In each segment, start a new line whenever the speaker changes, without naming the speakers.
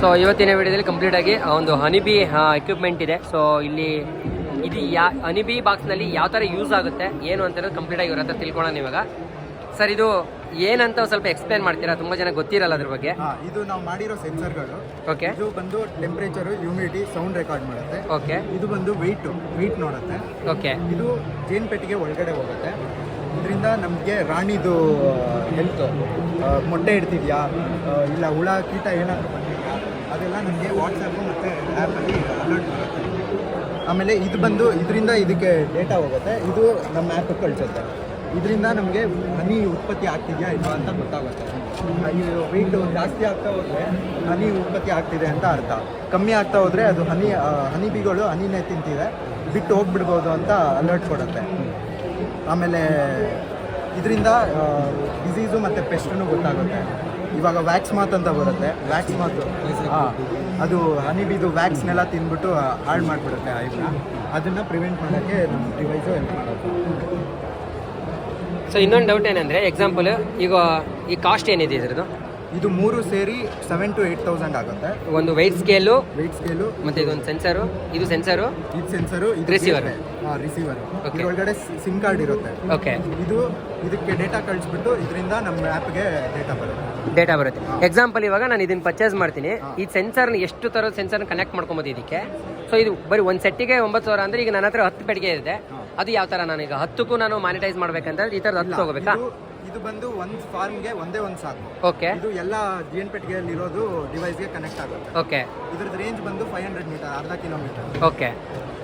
So ಇವತ್ತಿನ ವಿಡಿಯೋದಲ್ಲಿ complete ಆಗಿ ಒಂದು ಹನಿಬಿ ಎಕ್ವಿಪ್ಮೆಂಟ್ ಇದೆ. ಸೊ ಇಲ್ಲಿ ಇದು ಯಾ ಹನಿಬಿ ಬಾಕ್ಸ್ನಲ್ಲಿ ಯಾವ ಥರ ಯೂಸ್ ಆಗುತ್ತೆ ಏನು ಅಂತ ಕಂಪ್ಲೀಟ್ ಆಗಿ ಇವ್ರ ಹತ್ರ ತಿಳ್ಕೊಳ್ಳೋಣ ಇವಾಗ. ಸರ್ ಇದು ಏನಂತ ಸ್ವಲ್ಪ ಎಕ್ಸ್ಪ್ಲೇನ್ ಮಾಡ್ತೀರಾ? ತುಂಬ ಜನ ಗೊತ್ತಿರಲ್ಲ ಅದ್ರ ಬಗ್ಗೆ.
ಇದು ನಾವು ಮಾಡಿರೋ ಸೆನ್ಸರ್ಗಳು
ಓಕೆ
ಇದು ಬಂದು ಟೆಂಪರೇಚರ್ ಹ್ಯೂಮಿಡಿಟಿ ಸೌಂಡ್ ರೆಕಾರ್ಡ್ ಮಾಡುತ್ತೆ.
ಓಕೆ
ಇದು ಬಂದು ವೆಯ್ಟ್ ವೆಯ್ಟ್ ನೋಡುತ್ತೆ.
ಓಕೆ
ಇದು ಜೇನ್ ಪೆಟ್ಟಿಗೆ ಒಳಗಡೆ ಹೋಗುತ್ತೆ. ಇದರಿಂದ ನಮಗೆ ರಾಣಿದು ಹೆಲ್ತ್ ಮೊಟ್ಟೆ ಇಡ್ತಿದ್ಯಾ? ಇಲ್ಲ ಹುಳ, ಕೀಟ ಏನಾದರೂ ಬಂದಿದೆಯಾ? ಅದೆಲ್ಲ ನಮಗೆ ವಾಟ್ಸಪ್ಪು ಮತ್ತು ಆ್ಯಪಲ್ಲಿ ಅಲರ್ಟ್ ಬರುತ್ತೆ ಆಮೇಲೆ ಇದು ಬಂದು ಇದರಿಂದ ಇದಕ್ಕೆ ಡೇಟಾ ಹೋಗುತ್ತೆ. ಇದು ನಮ್ಮ ಆ್ಯಪಿಗೆ ಕಳಿಸುತ್ತೆ. ಇದರಿಂದ ನಮಗೆ ಹನಿ ಉತ್ಪತ್ತಿ ಆಗ್ತಿದೆಯಾ ಇಲ್ಲ ಅಂತ ಗೊತ್ತಾಗುತ್ತೆ. ವೆಯ್ಟ್ ಜಾಸ್ತಿ ಆಗ್ತಾ ಹೋದರೆ ಹನಿ ಉತ್ಪತ್ತಿ ಆಗ್ತಿದೆ ಅಂತ ಅರ್ಥ. ಕಮ್ಮಿ ಆಗ್ತಾ ಹೋದರೆ ಅದು ಹನಿ ಹನಿ ಬಿಗಳು ಹನಿನೇ ತಿಂತಿದೆ. ಬಿಟ್ಟು ಹೋಗ್ಬಿಡ್ಬೋದು ಅಂತ ಅಲರ್ಟ್ ಕೊಡುತ್ತೆ. ಆಮೇಲೆ ಇದರಿಂದ ಡಿಸೀಸು ಮತ್ತು ಪೆಸ್ಟೂ ಗೊತ್ತಾಗುತ್ತೆ. ಇವಾಗ ವ್ಯಾಕ್ಸ್ ಮಾತ್ ಅಂತ ಬರುತ್ತೆ. ವ್ಯಾಕ್ಸ್ ಮಾತು ಹಾಂ ಅದು ಹನಿಬಿದು ವ್ಯಾಕ್ಸ್ನೆಲ್ಲ ತಿಂದ್ಬಿಟ್ಟು ಹಾಳು ಮಾಡಿಬಿಡುತ್ತೆ ಐಬ್ನ ಅದನ್ನು ಪ್ರಿವೆಂಟ್ ಮಾಡೋಕ್ಕೆ ನಮ್ಮ ಡಿವೈಸು ಹೆಲ್ಪ್ ಮಾಡುತ್ತೆ
ಸೊ ಇನ್ನೊಂದು ಡೌಟ್ ಏನಂದರೆ ಎಕ್ಸಾಂಪಲ್ ಈಗ ಈ ಕಾಸ್ಟ್ ಏನಿದೆ ಇದ್ರದ್ದು?
ಇದು ಮೂರು ಸೇರಿ ಸೆವೆನ್ ಟು ಏಯ್ಟ್ ತೌಸಂಡ್ ಆಗುತ್ತೆ.
ಒಂದು ವೈಟ್ ಸ್ಕೇಲು
ವೆಯ್ಟ್ ಸ್ಕೇಲು
ಮತ್ತೆ ಇದೊಂದು ಸೆನ್ಸರು ಇದು ಸೆನ್ಸರು
ಇದು ಸೆನ್ಸರು ಇದು
Receiver.
ಹಾಂ ರಿಸೀವರ್
Okay.
ಒಳಗಡೆ ಸಿಮ್ ಕಾರ್ಡ್ ಇರುತ್ತೆ.
ಓಕೆ
ಇದು ಇದಕ್ಕೆ ಡೇಟಾ ಕಳಿಸ್ಬಿಟ್ಟು ಇದರಿಂದ ನಮ್ಮ ಆ್ಯಪ್ಗೆ ಡೇಟಾ ಬರುತ್ತೆ.
ಡೇಟಾ ಬರುತ್ತೆ. ಎಕ್ಸಾಂಪಲ್ ಇವಾಗ ನಾನು ಇದನ್ನ ಪರ್ಚೇಸ್ ಮಾಡ್ತೀನಿ. ಈ ಸೆನ್ಸರ್ನ ಎಷ್ಟು ಥರದ ಸೆನ್ಸರ್ನ ಕನೆಕ್ಟ್ ಮಾಡ್ಕೊಬೋದು ಇದಕ್ಕೆ? ಸೊ ಇದು ಬರೀ ಒಂದು ಸೆಟ್ಟಿಗೆ ಒಂಬತ್ತು ಸಾವಿರ ಅಂದ್ರೆ ಈಗ ನನ್ನ ಹತ್ರ ಹತ್ತು ಪೆಟ್ಟಿಗೆ ಇದೆ. ಅದು ಯಾವ ಥರ ನಾನೀಗ ಹತ್ತಕ್ಕೂ ನಾನು ಮಾನಿಟೈಸ್ ಮಾಡ್ಬೇಕಂದ್ರೆ ಈ ಥರದ ಹತ್ತು ತಗೋಬೇಕಾ
ಇದು ಇದು ಬಂದು ಒಂದು ಫಾರ್ಮ್ಗೆ ಒಂದೇ ಒಂದು ಸಾಕು.
ಓಕೆ
ಇದು ಎಲ್ಲ ಜಿ ಎನ್ ಪೆಟ್ಟಿಗೆಯಲ್ಲಿ ಇರೋದು ಡಿವೈಸ್ಗೆ ಕನೆಕ್ಟ್ ಆಗುತ್ತೆ.
ಓಕೆ
ಇದ್ರದ್ದು ರೇಂಜ್ ಬಂದು ಫೈವ್ ಹಂಡ್ರೆಡ್ ಮೀಟರ್ ಅರ್ಧ ಕಿಲೋಮೀಟರ್
ಓಕೆ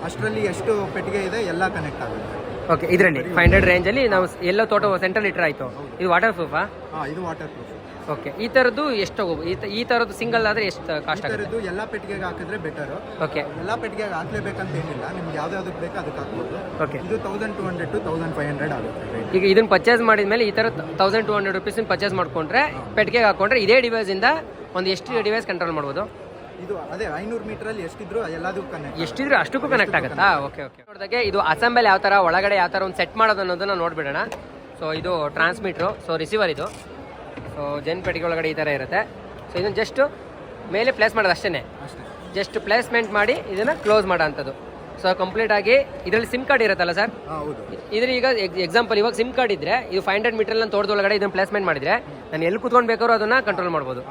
ಅಷ್ಟರಲ್ಲಿ ಎಷ್ಟು ಪೆಟ್ಟಿಗೆ ಇದೆ ಎಲ್ಲ ಕನೆಕ್ಟ್ ಆಗುತ್ತೆ.
ಓಕೆ ಇದರಲ್ಲಿ ಫೈವ್ ಹಂಡ್ರೆಡ್ ರೇಂಜಲ್ಲಿ ನಾವು ಎಲ್ಲ ತೋಟ ಸೆಂಟ್ರಲ್ ಇಟ್ಟರೆ ಆಯಿತು. ಇದು ವಾಟರ್ ಪ್ರೂಫಾ
ಹಾಂ ಇದು ವಾಟರ್ ಪ್ರೂಫ್
ಓಕೆ ಈ ಥರದ್ದು ಎಷ್ಟು ತಗೋಬೋದು ಈ ತ- ಈ ಥರದ್ದು ಸಿಂಗಲ್ ಆದರೆ ಎಷ್ಟು ಕಾಸ್ಟ್ ಆಗುತ್ತೆ?
ಎಲ್ಲ ಪೆಟ್ಟಿಗೆಗೆ ಹಾಕಿದ್ರೆ ಬೆಟರ್
ಓಕೆ.
ಎಲ್ಲ ಪೆಟ್ಟಿಗೆಗೆ ಹಾಕ್ಲೇಬೇಕಂತ ಏನಿಲ್ಲ ನಿಮ್ಗೆ ಯಾವ್ದಾವ್ದಕ್ಕೆ ಬೇಕು ಅದಕ್ಕೆ ಹಾಕ್ಬೋದು.
ಓಕೆ.
ಇದು thousand two hundred to thousand five hundred ಆಗುತ್ತೆ
ಈಗ ಇದನ್ನ ಪರ್ಚೇಸ್ ಮಾಡಿದ ಮೇಲೆ ಈ ಥರ thousand two hundred rupees purchase ಮಾಡ್ಕೊಂಡ್ರೆ ಪೆಟ್ಟಿಗೆಗೆ ಹಾಕೊಂಡ್ರೆ ಇದೇ ಡಿವೈಸಿಂದ ಒಂದು ಎಷ್ಟು ಡಿವೈಸ್ ಕಂಟ್ರೋಲ್ ಮಾಡ್ಬೋದು?
ಇದು ಅದೇ ಐನೂರು ಮೀಟ್ರಲ್ಲಿ ಎಷ್ಟಿದ್ರು ಎಲ್ಲದಕ್ಕೂ ಕನೆಕ್ಟ್
ಎಷ್ಟಿದ್ರೆ ಅಷ್ಟಕ್ಕೂ ಕನೆಕ್ಟ್ ಆಗುತ್ತಾ? Okay okay. ನೋಡಿದಾಗೆ ಇದು ಅಸೆಂಬಲ್ ಯಾವ ಥರ ಒಳಗಡೆ ಯಾವ ಥರ ಒಂದು ಸೆಟ್ ಮಾಡೋದು ಅನ್ನೋದನ್ನ ನೋಡ್ಬಿಡೋಣ. ಸೊ ಇದು ಟ್ರಾನ್ಸ್ಮಿಟ್ರು ಸೊ ರಿಸೀವರ್ ಇದು. ಸೊ ಜೆನ್ ಪೆಟ್ಟಿಗೆ ಒಳಗಡೆ ಈ ಥರ ಇರುತ್ತೆ. ಸೊ ಇದನ್ನು ಜಸ್ಟ್ ಮೇಲೆ ಪ್ಲೇಸ್ ಮಾಡೋದು ಅಷ್ಟೇ
ಅಷ್ಟೇ.
ಜಸ್ಟ್ ಪ್ಲೇಸ್ಮೆಂಟ್ ಮಾಡಿ ಇದನ್ನು ಕ್ಲೋಸ್ ಮಾಡೋ ಅಂಥದ್ದು ಸೊ ಕಂಪ್ಲೀಟ್ ಆಗಿ ಇದರಲ್ಲಿ ಸಿಮ್ ಕಾರ್ಡ್ ಇರುತ್ತಲ್ಲ ಸರ್
ಹೌದು.
ಇದ್ರ ಈಗ ಎಕ್ಸಾಂಪಲ್ ಇವಾಗ ಸಿಮ್ ಕಾರ್ಡ್ ಇದ್ರೆ ಇದು ಫೈವ್ ಹಂಡ್ರೆಡ್ ಮೀಟರ್ ನಾನು ತೋಟದೊಳಗಡೆ ಇದನ್ನು ಪ್ಲೇಸ್ಮೆಂಟ್ ಮಾಡಿದ್ರೆ ನಾನು ಎಲ್ಲಿ ಕುತ್ಕೊಂಡು ಬೇಕಾದ್ರೂ ಅದನ್ನ ಕಂಟ್ರೋಲ್ ಮಾಡ್ಬೋದು.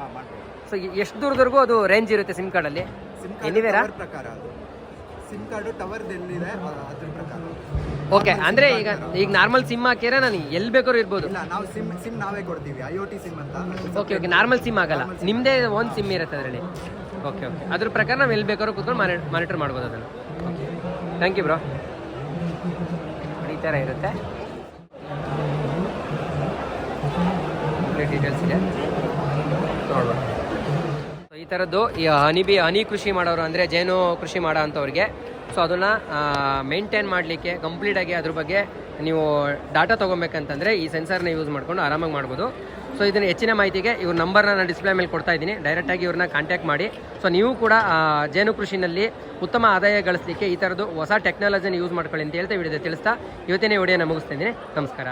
ಸೊ ಎಷ್ಟು ದೂರದವರೆಗೂ ಅದು ರೇಂಜ್ ಇರುತ್ತೆ ಸಿಮ್ ಕಾರ್ಡಲ್ಲಿ ಆ?
ಪ್ರಕಾರ ಸಿಮ್ ಕಾರ್ಡು ಟವರ್ ಎಲ್ಲಿದೆ ಅದ್ರ ಪ್ರಕಾರ.
ಓಕೆ ಅಂದ್ರೆ ಈಗ ಈಗ ನಾರ್ಮಲ್ ಸಿಮ್ ಹಾಕಿದ್ರೆ ನಾನು ಎಲ್ಲಿ ಬೇಕಾದ್ರೂ ಇರ್ಬೋದು.
ಇಲ್ಲ ನಾವು ಸಿಮ್ ಸಿಮ್ ನಾವೇ ಕೊಡ್ತೀವಿ ಐ ಒ ಟಿ ಸಿಮ್ ಅಂತ.
ಓಕೆ ಓಕೆ ನಾರ್ಮಲ್ ಸಿಮ್ ಆಗಲ್ಲ. ನಿಮ್ಮದೇ ಒಂದು ಸಿಮ್ ಇರುತ್ತೆ ಅದರಲ್ಲಿ. Okay okay. ಅದ್ರ ಪ್ರಕಾರ ನಾವು ಎಲ್ಲಿ ಬೇಕಾದ್ರೂ ಕೂತ್ಕೊಂಡು ಮಾನಿಟರ್ ಮಾಡ್ಬೋದು ಅದನ್ನು. ಥ್ಯಾಂಕ್ ಯು ಬ್ರೋ ಈ ಥರ ಇರುತ್ತೆ. ಡೀಟೇಲ್ಸ್ ಇದೆ. ನೋಡ್ಬೋದು. ಈ ಥರದ್ದು ಈ ಹನಿ ಬಿ ಹನಿ ಕೃಷಿ ಮಾಡೋರು ಅಂದರೆ ಜೇನು ಕೃಷಿ ಮಾಡೋ ಅಂಥವ್ರಿಗೆ ಸೊ ಅದನ್ನು ಮೇಂಟೈನ್ ಮಾಡಲಿಕ್ಕೆ ಕಂಪ್ಲೀಟಾಗಿ ಅದ್ರ ಬಗ್ಗೆ ನೀವು ಡಾಟಾ ತೊಗೊಬೇಕಂತಂದರೆ ಈ ಸೆನ್ಸರ್ನ ಯೂಸ್ ಮಾಡ್ಕೊಂಡು ಆರಾಮಾಗಿ ಮಾಡ್ಬೋದು. ಸೊ ಇದನ್ನು ಹೆಚ್ಚಿನ ಮಾಹಿತಿಗೆ ಇವ್ರ ನಂಬರ್ನ ನಾನು ಡಿಸ್ಪ್ಲೇ ಮೇಲೆ ಕೊಡ್ತಾ ಇದ್ದೀನಿ. ಡೈರೆಕ್ಟಾಗಿ ಇವ್ರನ್ನ ಕಾಂಟ್ಯಾಕ್ಟ್ ಮಾಡಿ. ಸೊ ನೀವು ಕೂಡ ಜೇನು ಕೃಷಿನಲ್ಲಿ ಉತ್ತಮ ಆದಾಯ ಗಳಿಸಲಿಕ್ಕೆ ಈ ಥರದ್ದು ಹೊಸ ಟೆಕ್ನಾಲಜಿನ ಯೂಸ್ ಮಾಡ್ಕೊಳ್ಳಿ ಅಂತ ಹೇಳ್ತಾ ವಿಡಿಯೋದ ತಿಳಿಸ್ತಾ ಇವತ್ತಿನ ವಿಡಿಯೋನ ಮುಗಿಸ್ತಾ ಇದ್ದೀನಿ. ನಮಸ್ಕಾರ.